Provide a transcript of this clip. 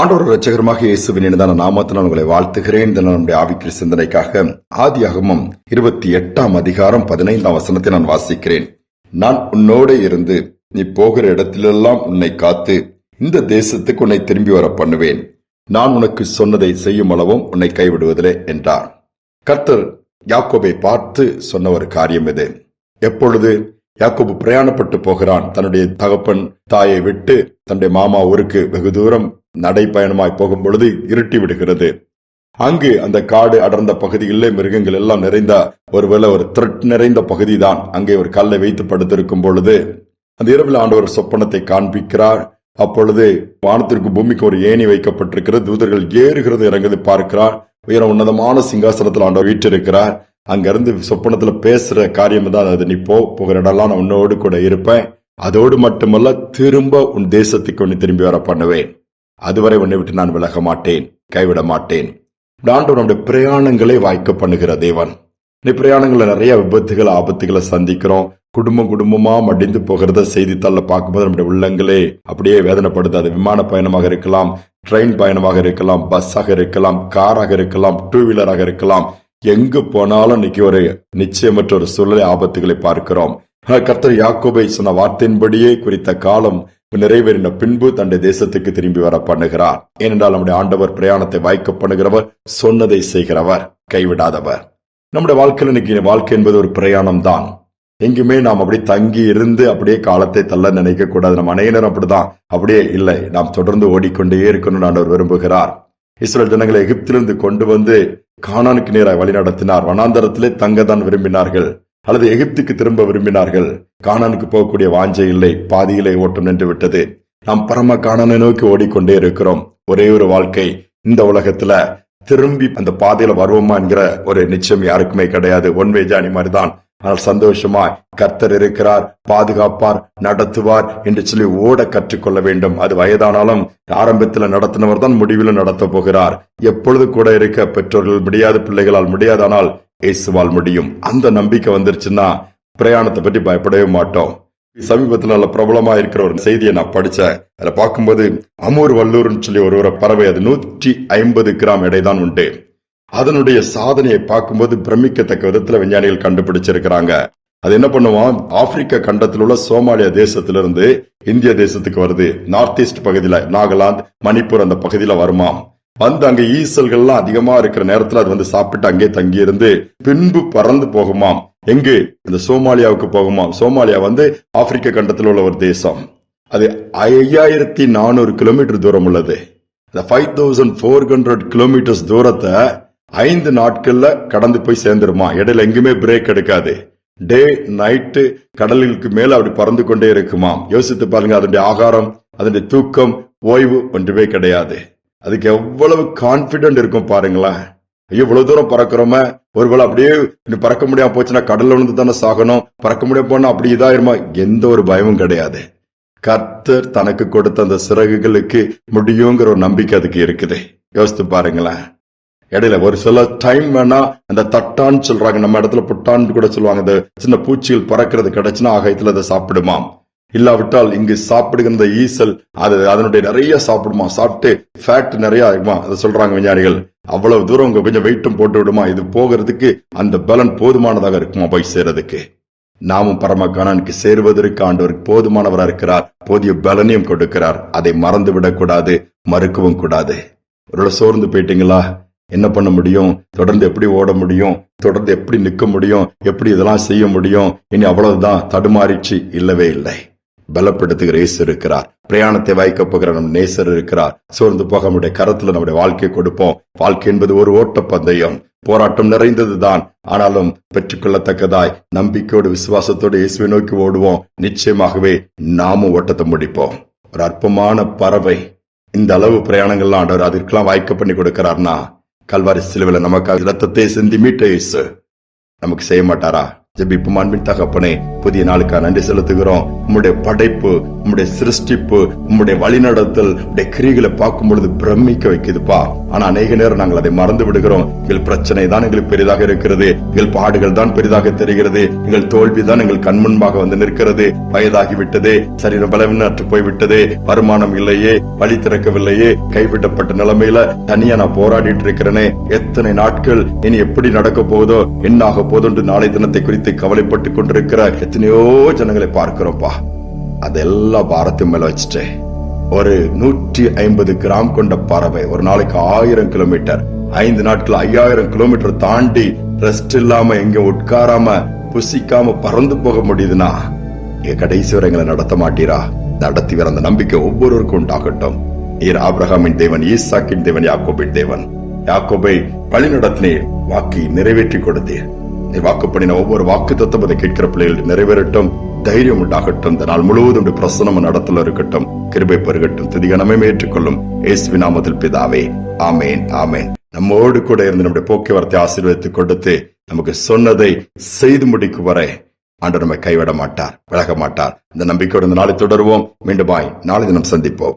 ஆண்டோர் ரட்சகரமாக இயேசுவின் இனிதான நாமத்தில் உங்களை வாழ்த்துகிறேன். இந்த நம்முடைய ஆவிக்கிற சிந்தனைக்காக ஆதியாகமம் இருபத்தி எட்டாம் அதிகாரம் பதினைந்தாம் வசனத்தை நான் வாசிக்கிறேன். நான் உன்னோட இருந்து நீ போகிற இடத்திலெல்லாம் உன்னை காத்து இந்த தேசத்துக்கு உன்னை திரும்பி வர பண்ணுவேன். நான் உனக்கு சொன்னதை செய்யும் அளவும் உன்னை கைவிடுவதில்லை என்றார். கர்த்தர் யாக்கோபை பார்த்து சொன்ன ஒரு காரியம் இது. எப்பொழுது யாக்கோபு பிரயாணப்பட்டு போகிறான் தன்னுடைய தகப்பன் தாயை விட்டு தன்னுடைய மாமா ஊருக்கு வெகு தூரம் நடைப்பயணமாய் போகும் பொழுது இருட்டி விடுகிறது. அங்கு அந்த காடு அடர்ந்த பகுதிகளிலே மிருகங்கள் எல்லாம் நிறைந்த ஒருவேளை ஒரு த்ரெட் நிறைந்த பகுதி தான் அங்கே ஒரு கல்லை வைத்து படுத்திருக்கும் பொழுது அந்த இரவில் ஆண்டவர் சொப்பனத்தை காண்பிக்கிறார். அப்பொழுது வானத்திற்கு பூமிக்கு ஒரு ஏணி வைக்கப்பட்டிருக்கிறது. தூதர்கள் ஏறுகிறது இறங்குது பார்க்கிறார். உயர உன்னதமான சிங்காசனத்தில் ஆண்டவர் வீற்றிருக்கிறார். அங்கிருந்து சொப்பனத்துல பேசுற காரியம் தான் அது. நீ போ போகிற இடம்லாம் நான் உன்னோடு கூட இருப்பேன். அதோடு மட்டுமல்ல திரும்ப உன் தேசத்துக்கு உன்னை திரும்பி வர பண்ணுவேன் அதுவரை உன்னை விட்டு நான் விலக மாட்டேன் கைவிட மாட்டேன் ஆண்டவர் நம்முடைய பிரயாணங்களை வாய்க்க பண்ணுகிற தேவன். இந்த பிரயாணங்கள்ல நிறைய விபத்துகள் ஆபத்துகளை சந்திக்கிறோம். குடும்பம் குடும்பமா மடிந்து போகிறத செய்தித்தாள்ல பார்க்கும்போது நம்முடைய உள்ளங்களே அப்படியே வேதனைப்படுது அது விமான பயணமாக இருக்கலாம் ட்ரெயின் பயணமாக இருக்கலாம் பஸ்ஸாக இருக்கலாம் காராக இருக்கலாம் டூ வீலராக இருக்கலாம். எங்கு போனாலும் இன்னைக்கு ஒரு நிச்சயமற்ற ஒரு சூழ்நிலை ஆபத்துகளை பார்க்கிறோம். கர்த்தர் யாக்கோபை சொன்ன வார்த்தையின்படியே குறித்த காலம் நிறைவேறின பின்பு தன்னுடைய தேசத்துக்கு திரும்பி வர பண்ணுகிறார். ஏனென்றால் நம்முடைய ஆண்டவர் பிரயாணத்தை வாய்க்க பண்ணுகிறவர் சொன்னதை செய்கிறவர் கைவிடாதவர். நம்முடைய வாழ்க்கையில் இன்னைக்கு வாழ்க்கை என்பது ஒரு பிரயாணம் தான் எங்குமே நாம் அப்படியே தங்கி இருந்து அப்படியே காலத்தை தள்ள நினைக்க கூடாது. நம்ம அனைவரும் அப்படிதான். அப்படியே இல்லை. நாம் தொடர்ந்து ஓடிக்கொண்டே இருக்கணும்னு ஆண்டவர் விரும்புகிறார். இஸ்ரேல் ஜனங்களை எகிப்திலிருந்து கொண்டு வந்து காணானுக்கு நேராக வழி நடத்தினார் வனாந்தரத்திலே தங்கதான் விரும்பினார்கள். அல்லது எகிப்துக்கு திரும்ப விரும்பினார்கள். காணானுக்கு போகக்கூடிய வாஞ்சை இல்லை. பாதியிலே ஓட்டம் நின்று விட்டது. நாம் பரம காணனை நோக்கி ஓடிக்கொண்டே இருக்கிறோம். ஒரே ஒரு வாழ்க்கை. இந்த உலகத்துல திரும்பி அந்த பாதையில வருவோமா என்கிற ஒரு நிச்சயம் யாருக்குமே கிடையாது. ஒன்வே ஜானி மாதிரிதான். ஆனால் சந்தோஷமா கர்த்தர் இருக்கிறார் பாதுகாப்பார் நடத்துவார் என்று சொல்லி ஓட கற்றுக்கொள்ள வேண்டும். அது வயதானாலும் ஆரம்பத்துல நடத்தினவர் தான் முடிவிலும் நடத்த போகிறார். எப்பொழுது கூட இருக்க பெற்றோர்கள் முடியாத பிள்ளைகளால் முடியாதானால் இயேசுவால் முடியும். அந்த நம்பிக்கை வந்துருச்சுன்னா பிரயாணத்தை பற்றி பயப்படவே மாட்டோம். சமீபத்தில் நல்ல பிரபலமா இருக்கிற ஒரு செய்தியை நான் படிச்சேன். அதை பார்க்கும்போது அமூர் வல்லூர்னு சொல்லி ஒரு ஒரு பறவை அது நூற்றி ஐம்பது கிராம் எடைதான் உண்டு. அதனுடைய சாதனையை பார்க்கும்போது பிரமிக்கத்தக்க விதத்துல விஞ்ஞானிகள் கண்டுபிடிச்சிருக்கிறாங்க. அது என்ன பண்ணுவான் ஆப்பிரிக்க கண்டத்தில் உள்ள சோமாலியா தேசத்திலிருந்து இந்திய தேசத்துக்கு வருது. நார்த் ஈஸ்ட் பகுதியில் நாகாலாந்து மணிப்பூர் அந்த பகுதியில் வருமாம். வந்து அங்க ஈசல்கள்லாம் அதிகமா இருக்கிற நேரத்துல அது வந்து சாப்பிட்டு அங்கே தங்கியிருந்து பின்பு பறந்து போகுமாம். எங்கு? இந்த சோமாலியாவுக்கு போகுமாம். சோமாலியா வந்து ஆப்பிரிக்க கண்டத்தில் உள்ள ஒரு தேசம். அது ஐயாயிரத்தி நானூறு கிலோமீட்டர் தூரம் உள்ளது. இந்த five thousand four hundred kilometres தூரத்தை ஐந்து நாட்கள்ல கடந்து போய் சேர்ந்துருமா? இடையில எங்குமே பிரேக் எடுக்காது. டே நைட்டு கடலுக்கு மேல அப்படி பறந்து கொண்டே இருக்குமாம். யோசித்து பாருங்க அதனுடைய ஆகாரம் அதனுடைய தூக்கம் ஓய்வு ஒன்றுமே கிடையாது. அதுக்கு எவ்வளவு கான்பிடென்ட் இருக்கும் பாருங்களேன். ஐயோ இவ்வளவு தூரம் பறக்கிறோமே. ஒருவேளை அப்படியே இன்னும் பறக்க முடியாம போச்சுன்னா கடல்ல விழுந்து தானே சாகணும். பறக்க முடியாம போனா அப்படி இதாயிருமா? எந்த ஒரு பயமும் கிடையாது. கர்த்தர் தனக்கு கொடுத்த அந்த சிறகுகளுக்கு முடியுங்கிற ஒரு நம்பிக்கை அதுக்கு இருக்குது. யோசித்து பாருங்களேன். இடையில ஒரு சில டைம் வேணா அந்த தட்டான்னு சொல்றாங்க. நம்ம இடத்துல புட்டான்னு கூட சொல்லுவாங்க. இந்த சின்ன பூச்சிகள் பறக்கிறது கிடைச்சுன்னா ஆகாயத்துல அதை சாப்பிடுமாம். இல்லாவிட்டால் இங்கு சாப்பிடுகிற ஈசல் அது அதனுடைய நிறைய சாப்பிடுமா சாப்பிட்டு ஃபேட் நிறைய ஆகுமா அதை சொல்றாங்க விஞ்ஞானிகள். அவ்வளவு தூரம் உங்க கொஞ்சம் வெயிட்டும் போட்டு விடுமா? இது போகிறதுக்கு அந்த பலன் போதுமானதாக இருக்குமா போய் சேர்றதுக்கு நாமும் பரமகானனுக்கு சேருவதற்கு ஆண்டவருக்கு போதுமானவரா இருக்கிறார். போதிய பலனையும் கொடுக்கிறார். அதை மறந்து விடக்கூடாது மறுக்கவும் கூடாது. ஒரு சோர்ந்து போயிட்டீங்களா? என்ன பண்ண முடியும்? தொடர்ந்து எப்படி ஓட முடியும்? தொடர்ந்து எப்படி நிக்க முடியும்? எப்படி இதெல்லாம் செய்ய முடியும்? இனி அவ்வளவுதான். தடுமாறிச்சு. இல்லவே இல்லை. பலப்படுத்துகிற இயேசு இருக்கிறார். பிரயாணத்தை வைக்க போகிற நம் நேசர் இருக்கிறார். சோர்ந்து போக நம்முடைய கரத்துல நம்முடைய வாழ்க்கையை கொடுப்போம். வாழ்க்கை என்பது ஒரு ஓட்ட பந்தயம் போராட்டம் நிறைந்ததுதான். ஆனாலும் பெற்றுக்கொள்ளத்தக்கதாய் நம்பிக்கையோடு விசுவாசத்தோடு இயேசுவை நோக்கி ஓடுவோம். நிச்சயமாகவே நாமும் ஓட்டத்தை முடிப்போம். ஒரு அற்பமான பறவை. இந்த அளவு பிரயாணங்கள்லாம் ஆண்டவர் அதற்கெல்லாம் வாய்க்க பண்ணி கொடுக்கிறார்னா கல்வாரி சிலுவில நமக்காக ரத்தத்தை சிந்தி மீட்ட இயேசு. நமக்கு செய்ய மாட்டாரா? ஜெபிப்பு அன்பின் தகப்பனே புதிய நாளுக்காக நன்றி செலுத்துகிறோம். உம்முடைய படைப்பு உம்முடைய சிருஷ்டிப்பு உம்முடைய வழிநடத்தல் உடைய கிரிகளை பார்க்கும் பொழுது பிரமிக்க வைக்குதுப்பா. ஆனா அநேக நேரம் நாங்கள் அதை மறந்து விடுகிறோம். எங்கள் பிரச்சனை தான் எங்களுக்கு பெரிதாக இருக்கிறது. எங்கள் பாடுகள் தான் பெரிதாக தெரிகிறது. எங்கள் தோல்வி தான் எங்கள் கண் முன்பாக வந்து நிற்கிறது. வயதாகி விட்டதே சரீரம் பலவீனற்று போய்விட்டது. வருமானம் இல்லையே. வழி திறக்கவில்லையே. கைவிடப்பட்ட நிலைமையில தனியா நான் போராடிட்டு இருக்கிறேனே. எத்தனை நாட்கள் இனி எப்படி நடக்க போகுதோ என்ன ஆக போதோ நாளை தினத்தை குறித்து கவலைப்பட்டு கொண்டிருக்கிற எத்தனையோ ஜனங்களை பார்க்கிறோம்ப்பா. அதெல்லாம் பாரத்தின் மேல வச்சுட்டேன் ஒரு நூற்றி ஐம்பது கிராம் கொண்ட பறவை ஒரு நாளைக்கு ஆயிரம் கிலோமீட்டர் ஐந்து நாட்கள் ஐயாயிரம் கிலோமீட்டர் தாண்டி ரெஸ்ட் இல்லாம எங்க உட்காராம புசிக்காம பறந்து போக முடியுதுன்னா எங்க கடைசி வரை எங்களை நடத்த மாட்டீரா? நடத்தி வர அந்த நம்பிக்கை ஒவ்வொருவருக்கும் உண்டாகட்டும். நீர் ஆப்ரஹாமின் தேவன் ஈசாக்கின் தேவன் யாக்கோபின் தேவன். யாக்கோபை வழி நடத்தினீர் வாக்கை நிறைவேற்றி கொடுத்தீர். நீ வாக்கு பண்ணின ஒவ்வொரு வாக்கு தத்துவத்தை கேட்கிற பிள்ளைகள் நிறைவேறட்டும். தைரியம் உண்டாகட்டும். இந்த நாள் முழுவதும் பிரசனம் நடத்தல இருக்கட்டும். கிருபை பெருகட்டும். திதிகனமே ஏற்றுக்கொள்ளும். இயேசுவின் நாமத்தில் பிதாவே. ஆமேன் ஆமேன். நம்மோடு கூட இருந்து நம்முடைய போக்குவரத்தை ஆசீர்வதித்து கொடுத்து நமக்கு சொன்னதை செய்து முடிக்கும் வரை ஆண்டு நம்மை கைவிட மாட்டார் விலக மாட்டார். இந்த நம்பிக்கையோடு இந்த நாளை தொடருவோம். மீண்டுமாய் நாளை தினம் சந்திப்போம்.